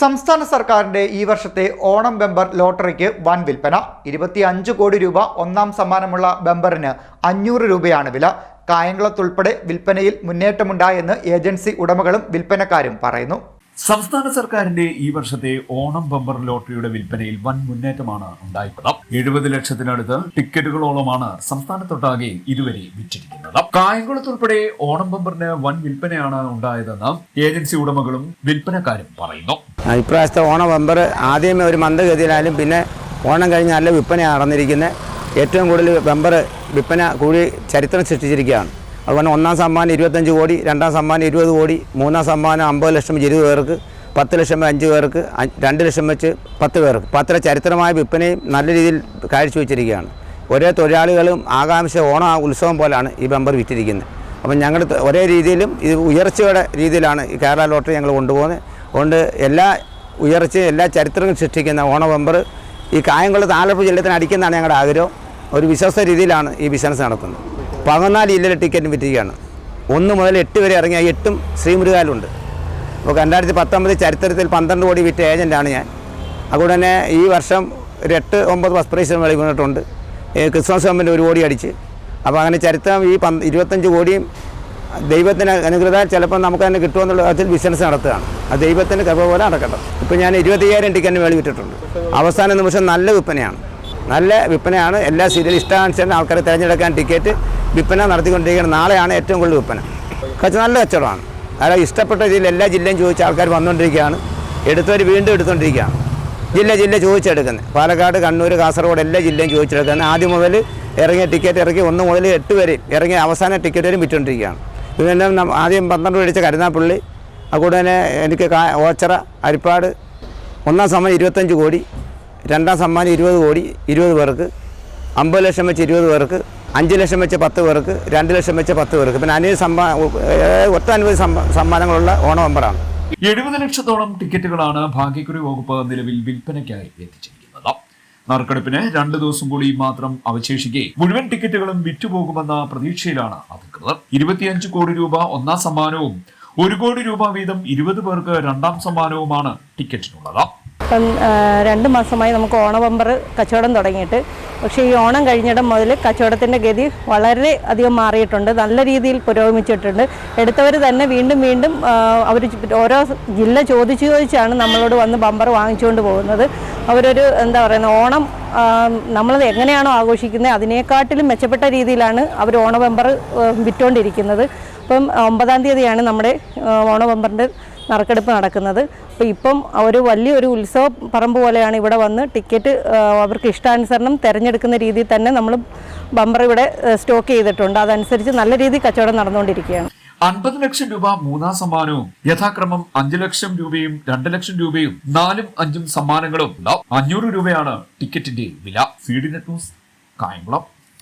സംസ്ഥാന സർക്കാരിന്റെ ഈ വർഷത്തെ ഓണം ബെമ്പർ ലോട്ടറിക്ക് വൻ വിൽപ്പന. ഇരുപത്തിയഞ്ച് കോടി രൂപ ഒന്നാം സമ്മാനമുള്ള ബെമ്പറിന് അഞ്ഞൂറ് രൂപയാണ് വില. കായംകുളത്തുൾപ്പെടെ വിൽപ്പനയിൽ മുന്നേറ്റമുണ്ടായെന്ന് ഏജൻസി ഉടമകളും വിൽപ്പനക്കാരും പറയുന്നു. സംസ്ഥാന സർക്കാരിന്റെ ഈ വർഷത്തെ ഓണം ബമ്പർ ലോട്ടറിയുടെ വിൽപ്പനയിൽ വൻ മുന്നേറ്റമാണ് ഉണ്ടായിട്ടുള്ളത്. എഴുപത് ലക്ഷത്തിനടുത്ത് ടിക്കറ്റുകളോളമാണ് സംസ്ഥാനത്തൊട്ടാകെ ഇതുവരെ വിറ്റിരിക്കുന്നത്. കായംകുളത്തുൾപ്പെടെ ഓണം ബമ്പറിന് വൻ വിൽപ്പനയാണ് ഉണ്ടായതെന്ന് ഏജൻസി ഉടമകളും വിൽപ്പനക്കാരും പറയുന്നു. ഇപ്രാവശ്യത്തെ ഓണം ബമ്പർ ആദ്യമേ ഒരു മന്ദഗതിയിലായാലും പിന്നെ ഓണം കഴിഞ്ഞ് നല്ല വിൽപ്പന നടന്നിരിക്കുന്നത് ഏറ്റവും കൂടുതൽ ബമ്പർ വിൽപ്പന കൂടി ചരിത്രം സൃഷ്ടിച്ചിരിക്കുകയാണ്. അതുപോലെ ഒന്നാം സമ്മാനം ഇരുപത്തഞ്ച് കോടി രണ്ടാം സമ്മാനം ഇരുപത് കോടി മൂന്നാം സമ്മാനം അമ്പത് ലക്ഷം വെച്ച് ഇരുപത് പേർക്ക് പത്ത് ലക്ഷം അഞ്ച് പേർക്ക് രണ്ട് ലക്ഷം വെച്ച് പത്ത് പേർക്ക്. പത്ര ചരിത്രമായ വിൽപ്പനയും നല്ല രീതിയിൽ കാഴ്ചവെച്ചിരിക്കുകയാണ്. ഒരേ തൊഴിലാളികളും ആകാംക്ഷ ഓണ ഉത്സവം പോലാണ് ഈ ബമ്പർ വിറ്റിരിക്കുന്നത്. അപ്പം ഞങ്ങൾ ഒരേ രീതിയിലും ഇത് ഉയർച്ചയുടെ രീതിയിലാണ് ഈ കേരള ലോട്ടറി ഞങ്ങൾ കൊണ്ടുപോകുന്നത്. അതുകൊണ്ട് എല്ലാ ഉയർച്ചയും എല്ലാ ചരിത്രവും സൃഷ്ടിക്കുന്ന ഓണവെമ്പർ ഈ കായംകുളത്ത് ആലപ്പുഴ ജില്ലത്തിന് അടിക്കുന്നതാണ് ഞങ്ങളുടെ ആഗ്രഹം. ഒരു വിശ്വസ്ത രീതിയിലാണ് ഈ ബിസിനസ് നടക്കുന്നത്. പതിനാല് ജില്ലയിലെ ടിക്കറ്റ് വിറ്റിരിക്കുകയാണ്. ഒന്ന് മുതൽ എട്ട് വരെ ഇറങ്ങിയ എട്ടും ശ്രീമുരുകാലുണ്ട് അപ്പോൾ രണ്ടായിരത്തി പത്തൊമ്പത് ചരിത്രത്തിൽ പന്ത്രണ്ട് കോടി വിറ്റ ഏജന്റാണ് ഞാൻ. അതുകൊണ്ട് തന്നെ ഈ വർഷം ഒരു എട്ട് ഒമ്പത് ബസ് പ്രൈസ് വിളിക്കുന്നിട്ടുണ്ട് ക്രിസ്മസ് കമ്പനി ഒരു കോടി അടിച്ച്. അപ്പോൾ അങ്ങനെ ചരിത്രം ഈ പന്ത് ഇരുപത്തഞ്ച് കോടിയും ദൈവത്തിന് അനുഗ്രഹം ചിലപ്പോൾ നമുക്ക് തന്നെ കിട്ടുമെന്നുള്ള കാര്യത്തിൽ ബിസിനസ് നടത്തുകയാണ്. ആ ദൈവത്തിന്റെ കൃപ പോലെ നടക്കട്ടെ. ഇപ്പോൾ ഞാൻ ഇരുപത്തയ്യായിരം ടിക്കറ്റ് മേളിൽ വിട്ടിട്ടുണ്ട്. അവസാന നിമിഷം നല്ല വിൽപ്പനയാണ് നല്ല വിൽപ്പനയാണ് എല്ലാ സീരിയൽ ഇഷ്ടാനുസരണം ആൾക്കാരെ തിരഞ്ഞെടുക്കാൻ ടിക്കറ്റ് വിൽപ്പന നടത്തിക്കൊണ്ടിരിക്കുകയാണ്. നാളെയാണ് ഏറ്റവും കൂടുതൽ വിൽപ്പന കച്ച നല്ല കച്ചവടമാണ്. അതായത് ഇഷ്ടപ്പെട്ട രീതിയിൽ എല്ലാ ജില്ലയും ചോദിച്ച ആൾക്കാർ വന്നുകൊണ്ടിരിക്കുകയാണ്. എടുത്തവർ വീണ്ടും എടുത്തുകൊണ്ടിരിക്കുകയാണ്. ജില്ല ജില്ല ചോദിച്ചെടുക്കുന്നത്. പാലക്കാട് കണ്ണൂർ കാസർഗോഡ് എല്ലാ ജില്ലയും ചോദിച്ചെടുക്കുന്നത്. ആദ്യം മുതൽ ഇറങ്ങിയ ടിക്കറ്റ് ഇറക്കി ഒന്ന് മുതൽ എട്ട് വരെ ഇറങ്ങിയ അവസാന ടിക്കറ്റ് വരെയും വിറ്റുകൊണ്ടിരിക്കുകയാണ്. ഇതെല്ലാം ആദ്യം പന്ത്രണ്ട് മേടിച്ച കരുനാപ്പള്ളി അതുകൂടെ തന്നെ എനിക്ക് കാ- ഓച്ചറ അരിപ്പാട് ഒന്നാം സമ്മാനം ഇരുപത്തഞ്ച് കോടി രണ്ടാം സമ്മാനം ഇരുപത് കോടി ഇരുപത് പേർക്ക് അമ്പത് ലക്ഷം വെച്ച് ഇരുപത് പേർക്ക് അഞ്ച് ലക്ഷം വെച്ച് പത്ത് പേർക്ക് രണ്ട് ലക്ഷം വെച്ച് പത്ത് പേർക്ക്. പിന്നെ അനവധി സമ്മാ ഒട്ടനവധി സമ്മാനങ്ങളുള്ള ഓണം അമ്പറാണ് എഴുപത് ലക്ഷത്തോളം ടിക്കറ്റുകളാണ് ഭാഗ്യക്കുറി വകുപ്പ് നിലവിൽ വിൽപ്പനയ്ക്കായി എത്തിച്ചിരിക്കുന്നത് നറുക്കെടുപ്പിന് രണ്ട് ദിവസം കൂടി മാത്രം അവശേഷിക്കെ മുഴുവൻ ടിക്കറ്റുകളും വിറ്റുപോകുമെന്ന പ്രതീക്ഷയിലാണ് അധികൃതർ. ഇരുപത്തിയഞ്ച് കോടി രൂപ ഒന്നാം സമ്മാനവും ഒരു കോടി രൂപ വീതം ഇരുപത് പേർക്ക് രണ്ടാം സമ്മാനവുമാണ് ടിക്കറ്റിനുള്ളത്. ഇപ്പം രണ്ട് മാസമായി നമുക്ക് ഓണബമ്പർ കച്ചവടം തുടങ്ങിയിട്ട്. പക്ഷേ ഈ ഓണം കഴിഞ്ഞിടം മുതൽ കച്ചവടത്തിന്റെ ഗതി വളരെ അധികം മാറിയിട്ടുണ്ട്. നല്ല രീതിയിൽ പുരോഗമിച്ചിട്ടുണ്ട്. എടുത്തവർ തന്നെ വീണ്ടും വീണ്ടും അവർ ഓരോ ജില്ല ചോദിച്ചു ചോദിച്ചാണ് നമ്മളോട് വന്ന് ബമ്പർ വാങ്ങിച്ചുകൊണ്ട് പോകുന്നത്. അവരൊരു എന്താ പറയുന്നത് ഓണം നമ്മളത് എങ്ങനെയാണോ ആഘോഷിക്കുന്നത് അതിനേക്കാട്ടിലും മെച്ചപ്പെട്ട രീതിയിലാണ് അവർ ഓണ ബമ്പർ വിറ്റുകൊണ്ടിരിക്കുന്നത് ഇപ്പം ഒമ്പതാം തീയതിയാണ് നമ്മുടെ ഓണവെമ്പറിന്റെ നറുക്കെടുപ്പ് നടക്കുന്നത്. അപ്പോൾ ഇപ്പം ഒരു വലിയൊരു ഉത്സവ പറമ്പ് പോലെയാണ് ഇവിടെ വന്ന് ടിക്കറ്റ് അവർക്ക് ഇഷ്ടാനുസരണം തിരഞ്ഞെടുക്കുന്ന രീതിയിൽ തന്നെ നമ്മൾ ബമ്പർ ഇവിടെ സ്റ്റോക്ക് ചെയ്തിട്ടുണ്ട്. അതനുസരിച്ച് നല്ല രീതിയിൽ കച്ചവടം നടന്നുകൊണ്ടിരിക്കുകയാണ്. അൻപത് ലക്ഷം രൂപ മൂന്നാം സമ്മാനവും യഥാക്രമം അഞ്ച് ലക്ഷം രൂപയും രണ്ട് ലക്ഷം രൂപയും നാലും അഞ്ചും സമ്മാനങ്ങളും. ഉണ്ടാവും അഞ്ഞൂറ് രൂപയാണ് ടിക്കറ്റിന്റെ വില. C net news Kayamkulam.